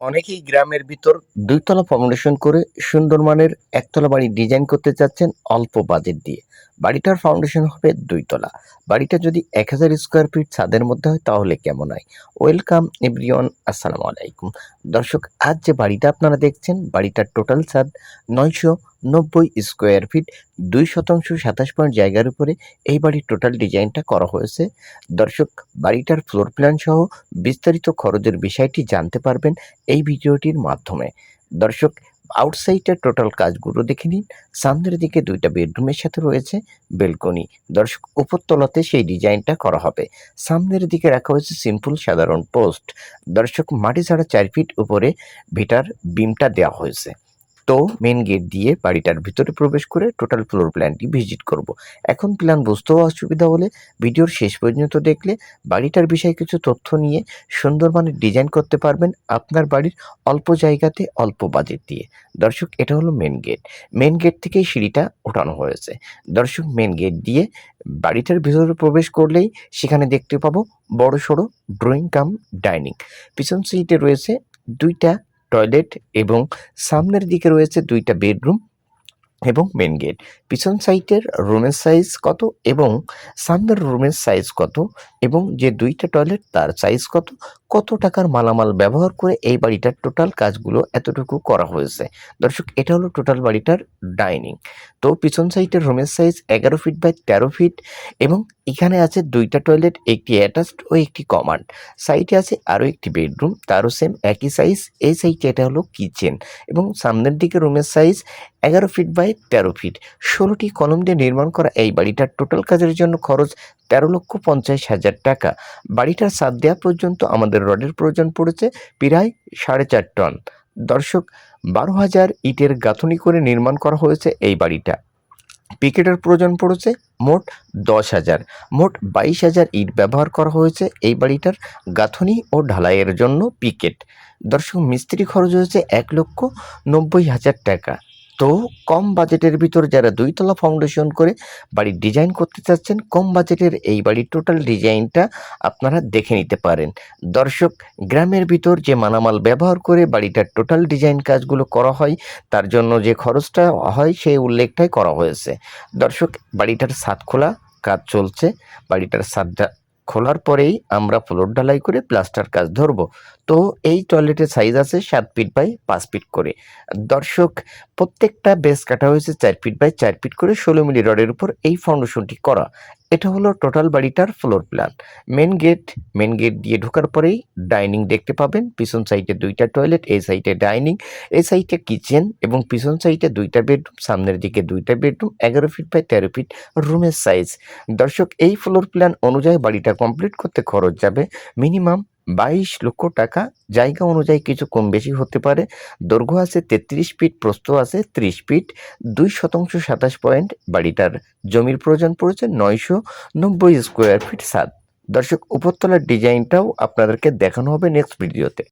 অনেকেই গ্রামের ভিতর দুইতলা ফাউন্ডেশন করে সুন্দর মানের একতলা বাড়ি ডিজাইন করতে চাচ্ছেন অল্প বাজেট দিয়ে। বাড়িটার ফাউন্ডেশন হবে দুইতলা। বাড়িটা যদি এক হাজার স্কোয়ার ফিট ছাদের মধ্যে হয়, তাহলে কেমন হয়? ওয়েলকাম এভরিওয়ান আসসালামু আলাইকুম। দর্শক, আজ যে বাড়িটা আপনারা দেখছেন, বাড়িটার টোটাল ছাদ নয়শো নব্বই স্কোয়ার ফিট, দুই শতাংশ সাতাশ পয়েন্ট জায়গার উপরে এই বাড়ির টোটাল ডিজাইনটা করা হয়েছে। দর্শক, বাড়িটার ফ্লোর প্ল্যান সহ বিস্তারিত খরচের বিষয়টি জানতে পারবেন এই ভিডিওটির মাধ্যমে। দর্শক আউটসাইডের টোটাল কাজগুলো দেখে নিন। সামনের দিকে দুইটা বেডরুমের সাথে রয়েছে বেলকনি দর্শক, উপরতলাতে সেই ডিজাইনটা করা হবে। সামনের দিকে রাখা হয়েছে সিম্পল সাধারণ পোস্ট দর্শক, মাটি ছাড়া চার ফিট উপরে ভিটার বিমটা দেওয়া হয়েছে। তো মেন গেট দিয়ে বাড়িটার ভিতরে প্রবেশ করে টোটাল ফ্লোর প্ল্যানটি ভিজিট করব। এখন প্ল্যান বুঝতেও অসুবিধা হলে ভিডিওর শেষ পর্যন্ত দেখলে বাড়িটার বিষয়ে কিছু তথ্য নিয়ে সুন্দর মানের ডিজাইন করতে পারবেন আপনার বাড়ির অল্প জায়গাতে অল্প বাজেট দিয়ে। দর্শক, এটা হলো মেন গেট মেন গেট থেকেই সিঁড়িটা ওঠানো হয়েছে। দর্শক মেন গেট দিয়ে বাড়িটার ভিতরে প্রবেশ করলেই সেখানে দেখতে পাবো বড় সড়ো ড্রয়িং কাম ডাইনিং পিছন সিটে রয়েছে দুইটা টয়লেট এবং সামনের দিকে রয়েছে দুইটা বেডরুম। এবং মেন গেট পিছন সাইটের রুমের সাইজ কত এবং সামনের রুমের সাইজ কত এবং যে দুইটা টয়লেট তার সাইজ কত? কত টাকার মালামাল ব্যবহার করে এই বাড়িটার টোটাল কাজগুলো এতটুকু করা হয়েছে? দর্শক, এটা হলো টোটাল বাড়িটার ডাইনিং তো পিছন সাইটের রুমের সাইজ এগারো ফিট বাই তেরো ফিট এবং এখানে আছে দুইটা টয়লেট একটি অ্যাটাচড ও একটি কমান্ড সাইটে আছে আরও একটি বেডরুম তারও সেম একই সাইজ এই সাইটে এটা হলো কিচেন এবং সামনের দিকে রুমের সাইজ এগারো ফিট বাই তেরো ফিট ষোলোটি কলম দিয়ে নির্মাণ করা এই বাড়িটার টোটাল কাজের জন্য খরচ তেরো লক্ষ পঞ্চাশ হাজার টাকা। বাড়িটার সাত দেওয়া পর্যন্ত আমাদের রডের প্রয়োজন পড়েছে প্রায় সাড়ে চার টন। দর্শক, বারো হাজার ইটের গাঁথনি করে নির্মাণ করা হয়েছে এই বাড়িটা। পিকেটের প্রয়োজন পড়েছে মোট দশ হাজার। মোট বাইশ হাজার ইট ব্যবহার করা হয়েছে এই বাড়িটার গাঁথনি ও ঢালাইয়ের জন্য পিকেট। দর্শক, মিস্ত্রি খরচ হয়েছে এক লক্ষ নব্বই হাজার টাকা। তো কম বাজেটের ভিতর যারা দুইতলা ফাউন্ডেশন করে বাড়ির ডিজাইন করতে চাচ্ছেন, কম বাজেটের এই বাড়ির টোটাল ডিজাইনটা আপনারা দেখে নিতে পারেন। দর্শক, গ্রামের ভিতর যে মালামাল ব্যবহার করে বাড়িটার টোটাল ডিজাইন কাজগুলো করা হয়, তার জন্য যে খরচটা হয় সেই উল্লেখটাই করা হয়েছে। দর্শক, বাড়িটার ছাদ খোলা, কাজ চলছে। বাড়িটার ছাদটা খোলার পরেই আমরা ফ্লোর ঢালাই করে প্লাস্টার কাজ ধরবো। তো এই টয়লেটের সাইজ আছে সাত ফিট বাই পাঁচ ফিট করে। দর্শক, প্রত্যেকটা বেস কাটা হয়েছে চার ফিট বাই চার ফিট করে ষোলো মিলি রডের উপর এই ফাউন্ডেশনটি করা। এটা হলো টোটাল বাড়িটার floor plan main gate main gate দিয়ে ঢোকার পরেই ডাইনিং দেখতে পাবেন। পিছন সাইডে দুইটা টয়লেট এই সাইডে ডাইনিং এই সাইডে কিচেন এবং পিছন সাইডে দুইটা বেডরুম সামনের দিকে দুইটা বেডরুম এগারো ফিট বাই তেরো ফিট রুমের সাইজ দর্শক, এই ফ্লোর প্ল্যান অনুযায়ী বাড়িটা কমপ্লিট করতে খরচ যাবে মিনিমাম বাইশ লক্ষ টাকা। জায়গা অনুযায়ী কিছু কম বেশি হতে পারে। দৈর্ঘ্য আছে তেত্রিশ ফিট, প্রস্থ আছে ত্রিশ ফিট। দুই শতাংশ সাতাশ পয়েন্ট। বাড়িটার জমির প্রয়োজন পড়েছে নয়শো নব্বই স্কোয়ার ফিট সাত দর্শক, উপরতলার ডিজাইনটাও আপনাদেরকে দেখানো হবে নেক্সট ভিডিওতে